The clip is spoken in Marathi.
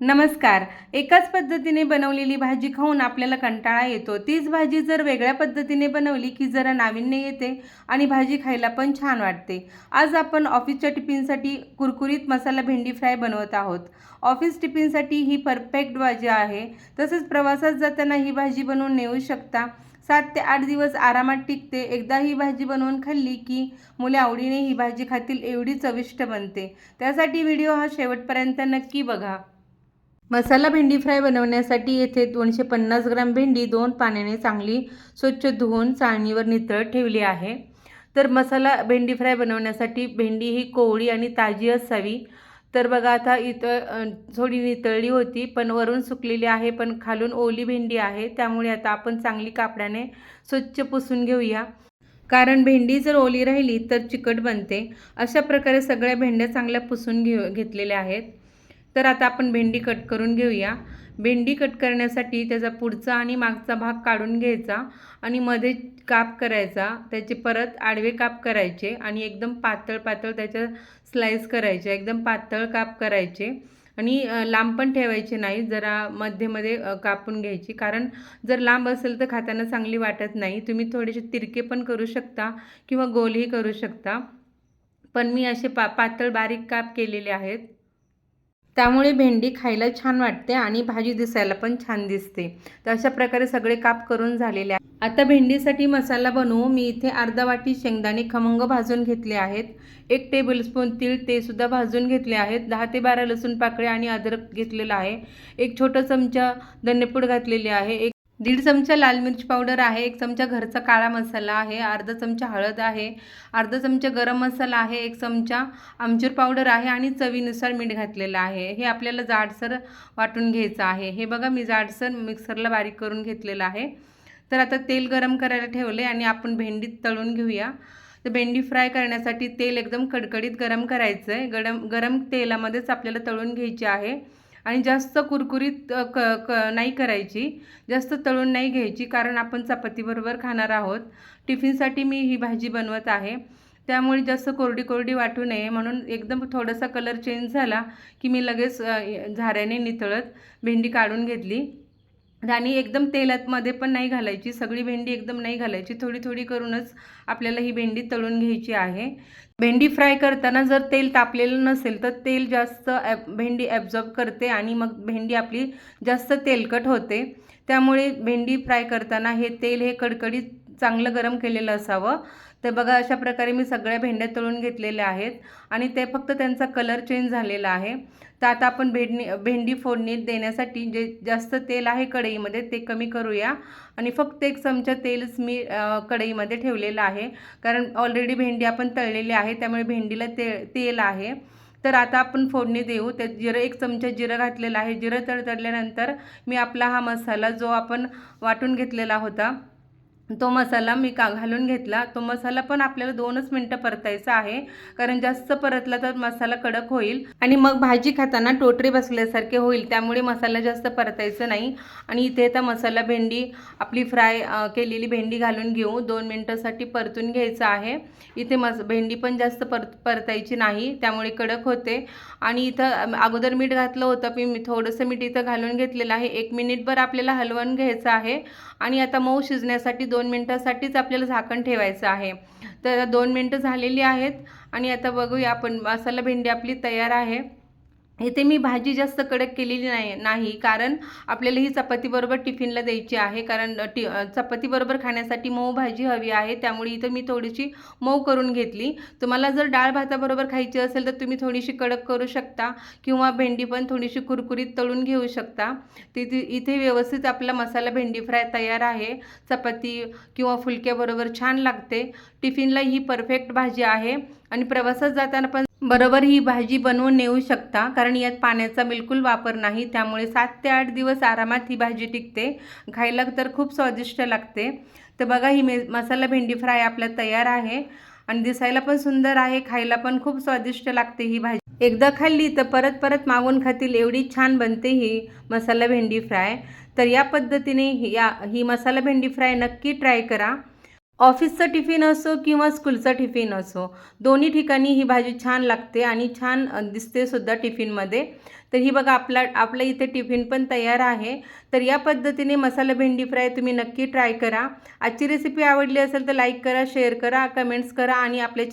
नमस्कार. एकाच पद्धतीने बनवलेली भाजी खाऊन आपल्याला कंटाळा येतो. तीच भाजी जर वेगळ्या पद्धतीने बनवली की जरा नाविन्य येते आणि भाजी खायला पण छान वाटते. आज आपण ऑफिसच्या टिफिनसाठी कुरकुरीत मसाला भेंडी फ्राय बनवत आहोत. ऑफिस टिफिनसाठी ही परफेक्ट भाजी आहे. तसेच प्रवासात जाताना ही भाजी बनवून नेऊ शकता. सात ते आठ दिवस आरामात टिकते. एकदा ही भाजी बनवून खाल्ली की मुले आवडीने ही भाजी खातील एवढी चविष्ट बनते. त्यासाठी व्हिडिओ हा शेवटपर्यंत नक्की बघा. मसाला भेंडी फ्राय बनवण्यासाठी येथे दोनशे पन्नास ग्राम भेंडी दोन पाण्याने चांगली स्वच्छ धुवून चाळणीवर नितळत ठेवली आहे. तर मसाला भेंडी फ्राय बनवण्यासाठी भेंडी ही कोवळी आणि ताजी असावी. तर बघा आता इथं थोडी नितळली होती पण वरून सुकलेली आहे पण खालून ओली भेंडी आहे. त्यामुळे आता आपण चांगली कापडाने स्वच्छ पुसून घेऊया. कारण भेंडी जर ओली राहिली तर चिकट बनते. अशा प्रकारे सगळ्या भेंड्या चांगल्या पुसून घेऊ घेतलेल्या आहेत. तर आता आपण भेंडी कट करून घेऊया. भेंडी कट करण्यासाठी त्याचा पुढचा आणि मागचा भाग काढून घ्यायचा आणि मध्ये काप करायचा. त्याचे परत आडवे काप करायचे आणि एकदम पातळ पातळ त्याच्या स्लाईस करायचे. एकदम पातळ काप करायचे आणि लांब पण ठेवायचे नाही. जरा मध्येमध्ये कापून घ्यायची. कारण जर लांब असेल तर खाताना चांगली वाटत नाही. तुम्ही थोडेसे तिरके पण करू शकता किंवा गोलही करू शकता. पण मी असे पा पातळ बारीक काप केलेले आहेत. त्यामुळे भेंडी खायला छान वाटते आणि भाजी दिसायला पण छान दिसते. तर अशा प्रकारे सगळे काप करून झालेले आहे आता भेंडीसाठी मसाला बनवू. मी इथे अर्धा वाटी शेंगदाणे खमंग भाजून घेतले आहेत. एक टेबलस्पून तीळ ते सुद्धा भाजून घेतले आहेत. दहा ते बारा लसूण पाकळे आणि अद्रक घेतलेलं आहे. एक छोटा चमचा धनेपूड घातलेली आहे. एक दीड चमचा लाल मिरची पावडर आहे एक चमचा घरचा काळा मसाला आहे अर्धा चमचा हळद आहे अर्धा चमचा गरम मसाला आहे एक चमचा आमचूर पावडर आहे आणि चवीनुसार मीठ घातलेलं आहे. हे आपल्याला जाडसर वाटून घ्यायचं आहे. हे बघा मी जाडसर मिक्सरला बारीक करून घेतलेलं आहे. तर आता तेल गरम करायला ठेवले आणि आपण भेंडीत तळून घेऊया. तर भेंडी फ्राय करण्यासाठी तेल एकदम कडकडीत गरम करायचं आहे गरम गरम तेलामध्येच आपल्याला तळून घ्यायची आहे. आणि जास्त कुरकुरीत क क नाही करायची. जास्त तळून नाही घ्यायची कारण आपण चपातीबरोबर खाणार आहोत. टिफिनसाठी मी ही भाजी बनवत आहे. त्यामुळे जास्त कोरडी कोरडी वाटू नये. म्हणून एकदम थोडासा कलर चेंज झाला की मी लगेच झाऱ्याने नितळत भेंडी काढून घेतली. आणि एकदम तेलातमध्ये पण नाही घालायची सगळी भेंडी एकदम नाही घालायची थोडी थोडी करूनच आपल्याला ही भेंडी तळून घ्यायची आहे. भेंडी फ्राय करताना जर तेल तापलेलं नसेल तर तेल जास्त ॲब भेंडी ॲब्झॉर्ब करते आणि मग भेंडी आपली जास्त तेलकट होते. त्यामुळे भेंडी फ्राय करताना हे तेल हे कडकडीत चांगलं गरम केलेलं असावं. तर बघा अशा प्रकारे मी सगळ्या भेंड्या तळून घेतलेल्या आहेत आणि ते फक्त त्यांचा कलर चेंज झालेला आहे. तर आता आपण भेंडी भेंडी फोडणीत देण्यासाठी जे जास्त तेल आहे कढईमध्ये ते कमी करूया आणि फक्त एक चमचा तेलच मी कढईमध्ये ठेवलेलं आहे. कारण ऑलरेडी भेंडी आपण तळलेली आहे त्यामुळे भेंडीला ते तेल आहे. तर आता आपण फोडणी देऊ. त्यात जिरं एक चमचा जिरं घातलेलं आहे. जिरं तडतडल्यानंतर मी आपला हा मसाला जो आपण वाटून घेतलेला होता तो मसाला मी का घालून घेतला? तो मसाला पण आपल्याला दोनच मिनटं परतायचा आहे. कारण जास्त परतला तर मसाला कडक होईल. आणि मग भाजी खाताना टोटरी बसल्यासारखे होईल. त्यामुळे मसाला जास्त परतायचं नाही. आणि इथे आता मसाला भेंडी आपली फ्राय केलेली भेंडी घालून घेऊ. दोन मिनटासाठी परतून घ्यायचं आहे. इथे मस भेंडी पण जास्त परत परतायची नाही. त्यामुळे कडक होते. आणि इथं अगोदर मीठ घातलं होतं. मी मी थोडंसं मीठ इथं घालून घेतलेलं आहे. एक मिनिटभर आपल्याला हलवून घ्यायचं आहे. आणि आता मऊ शिजण्यासाठी दोन दोन मिनटासाठीच आपल्याला झाकण ठेवायचं आहे. तर दोन मिनटं झालेली आहेत आणि आता बघूया आपण मसाला भेंडी आपली तयार आहे. इथे मी भाजी जास्त कडक केलेली नाही नाही. कारण आपल्याला ही चपातीबरोबर टिफिनला द्यायची आहे. कारण टि चपातीबरोबर खाण्यासाठी मऊ भाजी हवी आहे. त्यामुळे इथं मी थोडीशी मऊ करून घेतली. तुम्हाला जर डाळ भाताबरोबर खायची असेल तर तुम्ही थोडीशी कडक करू शकता किंवा भेंडी पण थोडीशी कुरकुरीत तळून घेऊ शकता. तिथे इथे व्यवस्थित आपला मसाला भेंडी फ्राय तयार आहे. चपाती किंवा फुलक्याबरोबर छान लागते. टिफिनला ही परफेक्ट भाजी आहे. आणि प्रवासात जाताना पण बरोबर ही भाजी बनवून नेऊ शकता कारण यात पाण्याचा बिलकुल वापर नाही त्यामुळे सात ते आठ दिवस आरामात ही भाजी टिकते. खायला तर खूप स्वादिष्ट लागते. तर बघा ही मे मसाला भेंडी फ्राय आपल्या तयार आहे आणि दिसायला पण सुंदर आहे खायला पण खूप स्वादिष्ट लागते ही भाजी. एकदा खाल्ली तर परत परत मागून खातील एवढी छान बनते ही मसाला भेंडी फ्राय. तर या पद्धतीने या ही मसाला भेंडी फ्राय नक्की ट्राय करा. ऑफिसचं टिफिन असो किंवा स्कूलचं टिफिन असो दोन्ही ठिकाणी ही भाजी छान लागते आणि छान दिसते सुद्धा टिफिनमध्ये. तर ही बघा आपला आपल्या इथे टिफिन पण तयार आहे. तर या पद्धतीने मसाला भेंडी फ्राय तुम्ही नक्की ट्राय करा. आजची रेसिपी आवडली असेल तर लाईक करा शेअर करा कमेंट्स करा आणि आपल्या